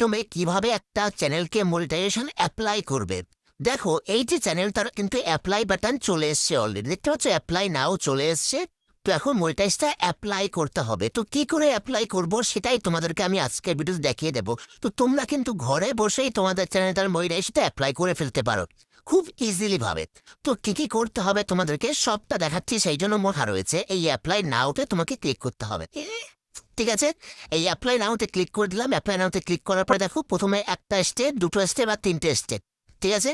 তুমি কীভাবে একটা চ্যানেলকে মনিটাইজেশন অ্যাপ্লাই করবে? দেখো, এই যে চ্যানেলটার কিন্তু অ্যাপ্লাই বাটন চলে এসছে অলরেডি দেখতে পাচ্ছ অ্যাপ্লাই নাও চলে এসছে। তো এখন মনিটাইজটা অ্যাপ্লাই করতে হবে। তো কি করে অ্যাপ্লাই করব সেটাই তোমাদেরকে আমি আজকের ভিডিও দেখিয়ে দেবো। তো তোমরা কিন্তু ঘরে বসেই তোমাদের চ্যানেলটার মনিটাইজটা অ্যাপ্লাই করে ফেলতে পারো। খুব ইজিলি ভাবে। তো কি কি করতে হবে তোমাদেরকে সবটা দেখাচ্ছি, সেই জন্য মোটা রয়েছে। এই অ্যাপ্লাই নাওতে তোমাকে ক্লিক করতে হবে। ঠিক আছে? এই অ্যাপ্লাই নাওতে ক্লিক করে দিলাম অ্যাপ্লাই নাওতে ক্লিক করার পরে দেখো প্রথমে একটা স্টেপ দুটো স্টেপ আর তিনটে স্টেপ ঠিক আছে?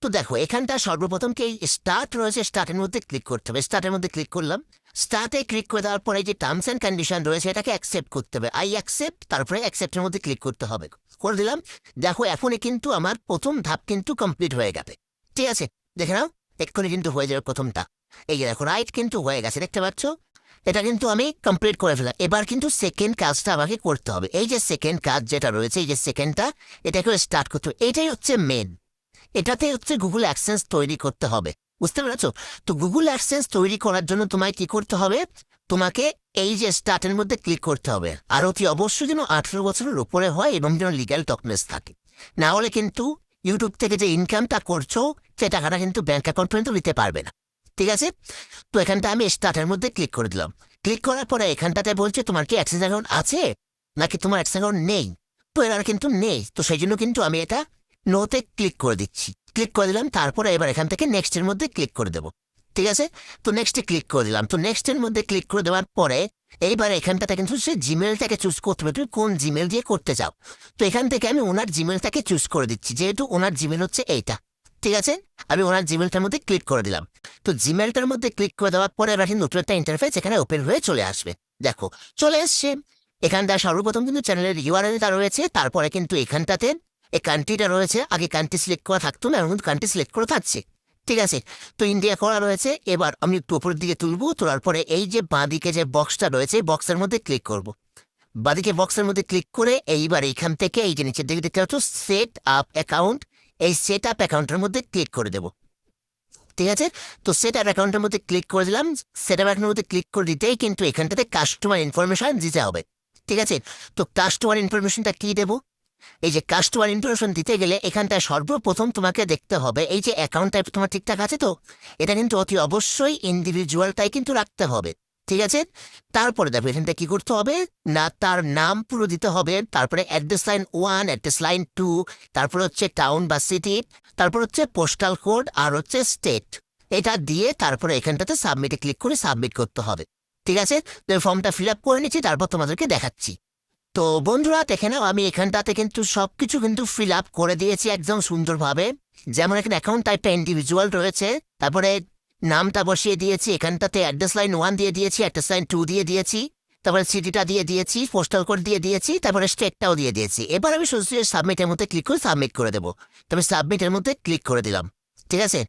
তো দেখো, এখানটা সর্বপ্রথম কি স্টার্ট রয়েছে স্টার্টের মধ্যে ক্লিক করতে হবে। স্টার্টের মধ্যে ক্লিক করলাম। স্টার্টে ক্লিক করে দেওয়ার পরে যে টার্মস অ্যান্ড কন্ডিশন রয়েছে, এটাকে অ্যাকসেপ্ট করতে হবে। আই অ্যাকসেপ্ট তারপরে অ্যাকসেপ্টের মধ্যে ক্লিক করতে হবে। করে দিলাম। দেখো, এখনই কিন্তু আমার প্রথম ধাপ কিন্তু কমপ্লিট হয়ে গেছে। ঠিক আছে? দেখে নাও, এক্ষুনি কিন্তু হয়ে যাবে প্রথমটা। এই যে দেখো রাইট কিন্তু হয়ে গেছে। দেখতে পাচ্ছ? এটা কিন্তু আমি কমপ্লিট করে ফেলাম এবার কিন্তু সেকেন্ড কাজটা আমাকে করতে হবে। এই যে সেকেন্ড কাজ যেটা রয়েছে, এই যে সেকেন্ডটা এটাকে স্টার্ট করতে হবে। এটাই হচ্ছে মেন এটাতে হচ্ছে গুগল অ্যাক্সেন্স তৈরি করতে হবে। বুঝতে পেরেছ? তো গুগল অ্যাক্সেন্স তৈরি করার জন্য তোমায় কি করতে হবে? তোমাকে এই যে স্টার্টের মধ্যে ক্লিক করতে হবে। আর অতি অবশ্যই যেন আঠেরো বছরের উপরে হয় এবং যেন লিগ্যাল ডকুমেন্টস থাকে। না হলে কিন্তু ইউটিউব থেকে যে ইনকামটা করছ, সে টাকাটা কিন্তু ব্যাঙ্ক অ্যাকাউন্ট পর্যন্ত নিতে পারবে না। ঠিক আছে? তো এখানটা আমি স্টার্টের মধ্যে ক্লিক করে দিলাম। ক্লিক করার পরে এখানটাতে বলছে, তোমার কি অ্যাক্সেস অ্যাকাউন্ট আছে? নাকি তোমার অ্যাক্সেস অ্যাকাউন্ট নেই? তো এর কিন্তু নেই। তো সেই জন্য কিন্তু আমি এটা নোতে ক্লিক করে দিচ্ছি। ক্লিক করে দিলাম, তারপরে এবার এখান থেকে নেক্সটের মধ্যে ক্লিক করে দেবো। ঠিক আছে? তো নেক্সটে ক্লিক করে দিলাম। তো নেক্সটের মধ্যে ক্লিক করে দেওয়ার পরে এইবার এখানটাতে কিন্তু সে জিমেলটাকে চুজ করতে হবে। তুমি কোন জিমেল দিয়ে করতে চাও? তো এখান থেকে আমি ওনার জিমেলটাকে চুজ করে দিচ্ছি। যেহেতু ওনার জিমেল হচ্ছে এইটা। ঠিক আছে? আমি ওনার জিমেলটার মধ্যে ক্লিক করে দিলাম। তো জিমেলটার মধ্যে ক্লিক করে দেওয়ার পরে এবার নতুন একটা ইন্টারফেস এখানে ওপেন হয়ে চলে আসবে। দেখো, চলে এসছে। এখানটা সর্বপ্রথম কিন্তু চ্যানেলের ইউআরএলটা রয়েছে, তারপরে কিন্তু এখানটাতে এই কান্ট্রিটা রয়েছে। আগে কান্ট্রি সিলেক্ট করা থাকতো না, এখন কান্ট্রি সিলেক্ট করে থাকছে। ঠিক আছে? তো ইন্ডিয়া করা রয়েছে। এবার আমি একটু উপরের দিকে তুলবো, তোলার পরে এই যে বাঁদিকে যে বক্সটা রয়েছে বক্সের মধ্যে ক্লিক করব। বাঁদিকে বক্সের মধ্যে ক্লিক করে এইবার এইখান থেকে এই যে নিচের দিকে দেখতে পাচ্ছ সেট আপ অ্যাকাউন্ট এই সেট আপ অ্যাকাউন্টের মধ্যে ক্লিক করে দেব। ঠিক আছে? তো সেট আপ অ্যাকাউন্টের মধ্যে ক্লিক করে দিলাম। সেট আপ অ্যাকাউন্টের মধ্যে ক্লিক করে দিতেই কিন্তু এখানটাতে কাস্টমার ইনফরমেশন দিতে হবে। ঠিক আছে? তো কাস্টমার ইনফরমেশনটা কী দেবো? এই যে কাস্টমার ইনফরমেশন দিতে গেলে এখানটায় সর্বপ্রথম তোমাকে দেখতে হবে, এই যে অ্যাকাউন্ট টাইপ তোমার ঠিকঠাক আছে তো? এটা কিন্তু অতি অবশ্যই ইন্ডিভিজুয়ালটাই কিন্তু রাখতে হবে। ঠিক আছে? তারপরে দেখো এখানটা কি করতে হবে? না, তার নাম পুরো দিতে হবে। তারপরে address line one address line two তারপর হচ্ছে টাউন বা সিটি তারপর হচ্ছে পোস্টাল কোড আর হচ্ছে স্টেট এটা দিয়ে তারপরে এখানটাতে সাবমিটে ক্লিক করে সাবমিট করতে হবে। ঠিক আছে? তো ফর্মটা ফিল আপ করে নিচ্ছি, তারপর তোমাদেরকে দেখাচ্ছি। তো বন্ধুরা, দেখে নাও, আমি এখানটাতে কিন্তু সবকিছু কিন্তু ফিল আপ করে দিয়েছি একদম সুন্দরভাবে। যেমন এখানে অ্যাকাউন্ট টাইপটা ইন্ডিভিজুয়াল রয়েছে, তারপরে নামটা বসিয়ে দিয়েছি, এখানটাতে অ্যাড্রেস লাইন ওয়ান দিয়ে দিয়েছি অ্যাড্রেস লাইন টু দিয়ে দিয়েছি, তারপরে সিটিটা দিয়ে দিয়েছি পোস্টাল কোড দিয়ে দিয়েছি, তারপরে স্টেটটাও দিয়ে দিয়েছি। এবার আমি শুধু সাবমিটের মধ্যে ক্লিক করে সাবমিট করে দেবো। তবে সাবমিটের মধ্যে ক্লিক করে দিলাম, ঠিক আছে?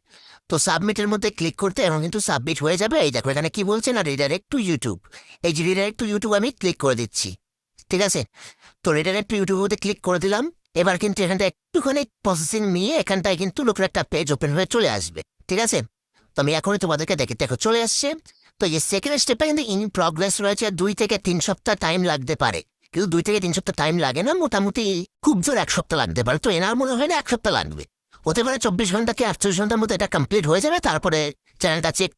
তো সাবমিটের মধ্যে ক্লিক করতে এখন কিন্তু সাবমিট হয়ে যাবে। এই দেখো, এখানে কি বলছে না রিডাইরেক্ট টু ইউটিউব এই যে রিডাইরেক্ট টু ইউটিউব আমি ক্লিক করে দিচ্ছি, ঠিক আছে? তো রিডাইরেক্ট টু ইউটিউবে ক্লিক করে দিলাম। এবার কিন্তু এখানটা একটুখানি প্রসেসিং নিয়ে এখানটায় কিন্তু লোকের একটা পেজ ওপেন হয়ে চলে আসবে, ঠিক আছে? তো আমি এখনই তোমাদেরকে দেখে, দেখো, চলে আসছে। তো এই সেকেন্ড স্টেপে কিন্তু ইন প্রগ্রেস রয়েছে দুই থেকে তিন সপ্তাহ টাইম লাগতে পারে। কিন্তু দুই থেকে তিন সপ্তাহ টাইম লাগে না, মোটামুটি খুব জোর এক সপ্তাহ লাগতে পারে। তো এনার মনে হয় না এক সপ্তাহ লাগবে। হতে পারে চব্বিশ ঘণ্টা কি আটচল্লিশ ঘণ্টার মধ্যে এটা কমপ্লিট হয়ে যাবে, তারপরে চ্যানেলটা চেক